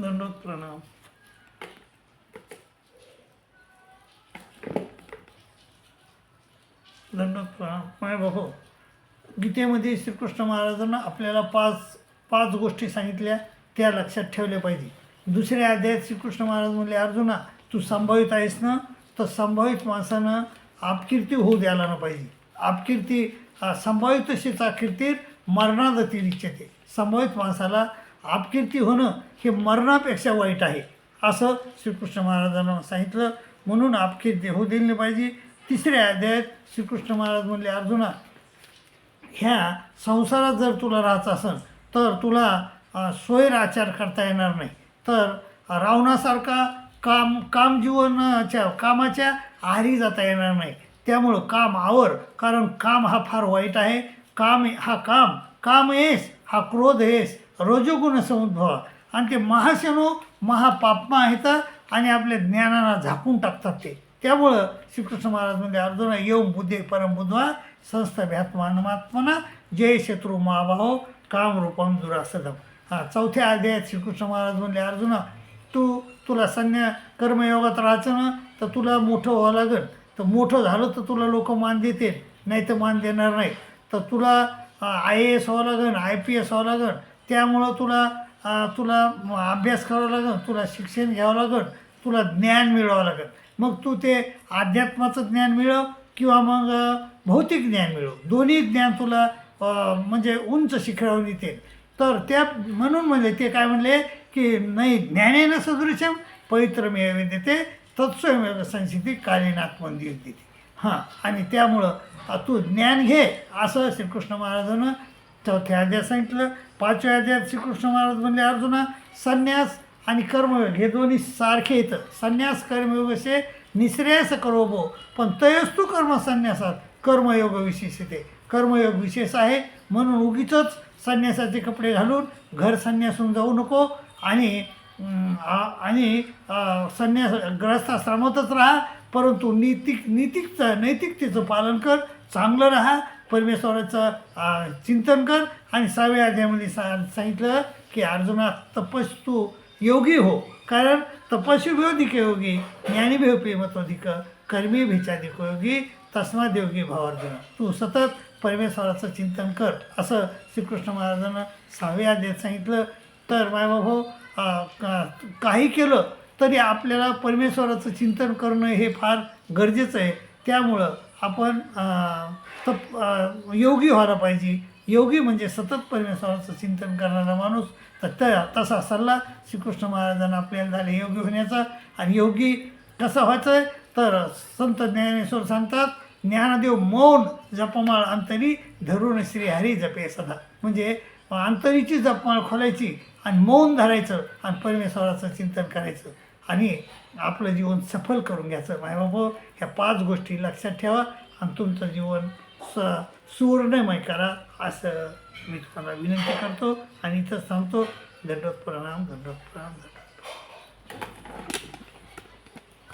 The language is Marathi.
दंडोत प्रणाम दंडोत प्रणाम माय बाबू गीतेमध्ये श्रीकृष्ण महाराजांना आपल्याला पाच पाच गोष्टी सांगितल्या त्या लक्षात ठेवल्या पाहिजे. दुसऱ्या अध्यायात श्रीकृष्ण महाराज म्हणले अर्जुना तू संभावित आहेस ना? तर संभावित माणसानं आपकीर्ती होऊ द्यायला ना पाहिजे. आपकीर्ती संभावित तशीच कीर्ती मरणादती इच्छते संभावित माणसाला आपकिर्ती होणं हे मरणापेक्षा वाईट आहे. असं श्रीकृष्ण महाराजांना सांगितलं. म्हणून आपकिर्ती होऊ दिली पाहिजे. तिसऱ्या अध्यायात श्रीकृष्ण महाराज म्हणले अर्जुना ह्या संसारात जर तुला राहायचं असेल तर तुला सोयर आचार करता येणार नाही. तर रावणासारखा काम कामजीवनाच्या कामाच्या आहारी जाता येणार नाही. त्यामुळं काम आवर कारण काम हा फार वाईट आहे. काम हा काम काम येस हा क्रोध येस रजोगुण समुद्भव आणि ते महाशनो महापापमा आहेत आणि आपल्या ज्ञानाला झाकून टाकतात ते. त्यामुळं श्रीकृष्ण महाराज म्हणजे अर्जुना येऊन बुद्धे परम बुद्ध्वा संस्थभ्यात्मानमात्मना जय शत्रू महाभाहो कामरूपम दुरासदम. हां चौथ्या अध्यायात श्रीकृष्ण महाराज म्हणले अर्जुना तू तुला संन्या कर्मयोगात राहायचं ना तर तुला मोठं व्हावं लागेल. तर मोठं झालं तर तुला लोक मान देतील. नाही तर मान देणार नाही. तर तुला आय ए एस व्हावं लागेल आय पी एस व्हावं लागेल. त्यामुळं तुला तुला अभ्यास करावा लागेल तुला शिक्षण घ्यावं लागेल तुला ज्ञान मिळवावं लागेल. मग तू ते अध्यात्माचं ज्ञान मिळव किंवा मग भौतिक ज्ञान मिळव. दोन्ही ज्ञान तुला म्हणजे उंच शिखरावर येते. तर त्या म्हणून म्हणजे ते काय म्हणले की नाही ज्ञानेनं सदृशम पवित्रमेव देते तत्स्वयमेव संस्थिती कालीनाथ मंदिर देते. हां आणि त्यामुळं तू ज्ञान घे असं श्रीकृष्ण महाराजानं चौथ्या अध्यायात सांगितलं पाचव्या अध्यायात श्रीकृष्ण महाराज म्हणले अर्जुना संन्यास आणि कर्मयोग हे दोन्ही सारखे येतं संन्यास कर्मयोग असे निश्रेयस करोबो. पण तयस्तू कर्म संन्यासात कर्मयोग विशेष येते कर्मयोग विशेष आहे. म्हणून उगीच संन्यासाचे कपडे घालून घर संन्यासून जाऊ नको आणि आणि संन्यास ग्रहस्थाश्रमातच राहा. परंतु नीतिक नीतिकचं नैतिकतेचं पालन कर चांगलं राहा. परमेश्वराचं चिंतन कर. आणि सहाव्या अध्यायामध्ये सा सांगितलं की अर्जुना तपस्तू योगी हो. कारण तपस्वी भेदिक योगी ज्ञानी भेव प्रेमत्वधिक कर्मी भेचाधिक योगी तस्माद योगी भावार्जुन तू सतत परमेश्वराचं चिंतन कर. असं श्रीकृष्ण महाराजांना सहाव्या अध्यायात सांगितलं. तर मायबाभाऊ काही केलं तरी आपल्याला परमेश्वराचं चिंतन करणं हे फार गरजेचं आहे. त्यामुळं आपण तप योगी व्हायला पाहिजे. योगी म्हणजे सतत परमेश्वराचं चिंतन करणारा माणूस. तर त्या तसा सल्ला श्रीकृष्ण महाराजांना आपल्याला झाले योगी होण्याचा. आणि योगी कसं व्हायचं आहे? तर संत ज्ञानेश्वर सांगतात ज्ञानदेव मौन जपमाळ अंतरी धरून श्रीहरी जपे सदा. म्हणजे अंतरीची जपमाळ खोलायची आणि मौन धरायचं आणि परमेश्वराचं चिंतन करायचं. आणि आपलं जीवन सफल करून घ्यायचं. मायबाबा ह्या पाच गोष्टी लक्षात ठेवा आणि तुमचं जीवन स सुवर्णमय करा असं मी तुम्हाला विनंती करतो आणि इथं सांगतो दंडोत प्रणाम दंडोत प्रणाम